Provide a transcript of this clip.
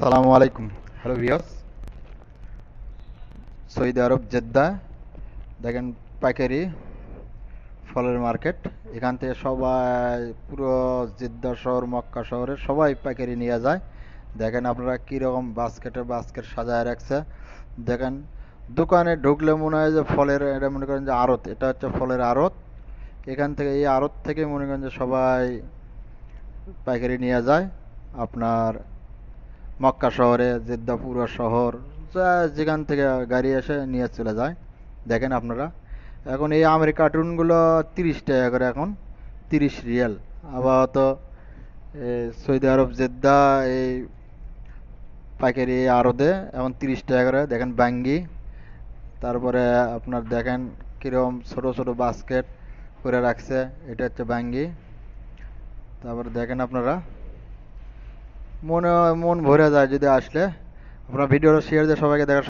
সালামু আলাইকুম। হ্যালো ভিওস সৌদি আরব জেদ্দা, দেখেন পাইকারি ফলের মার্কেট। এখান থেকে সবাই পুরো জেদ্দা শহর, মক্কা শহরে সবাই পাইকারি নিয়ে যায়। দেখেন আপনারা কীরকম বাস্কেটে বাস্কেট সাজায় রাখছে। দেখেন দোকানে ঢুকলে মনে হয় যে ফলের, এটা মনে করেন যে আড়ত, এটা হচ্ছে ফলের আড়ত। এখান থেকে, এই আড়ত থেকে মনে করেন যে সবাই পাইকারি নিয়ে যায়। আপনার মক্কা শহরে জেদ্দা পুরো শহর যা যেখান থেকে গাড়ি এসে নিয়ে চলে যায়। দেখেন আপনারা এখন এই আমের কার্টুনগুলো তিরিশ টাকা করে এখন তিরিশ রিয়াল। আপাতত এ, সৌদি আরব জেদ্দা এই পাইকারি আড়তে এখন তিরিশ টাকা করে। দেখেন ব্যাঙ্গি তারপরে আপনার দেখেন কীরকম ছোট ছোট বাস্কেট করে রাখছে। এটা হচ্ছে ব্যাঙ্গি তারপরে দেখেন আপনারা মনে মন ভরে যায় যদি আসলে। আপনার ভিডিওটা শেয়ার দিয়ে সবাইকে দেখার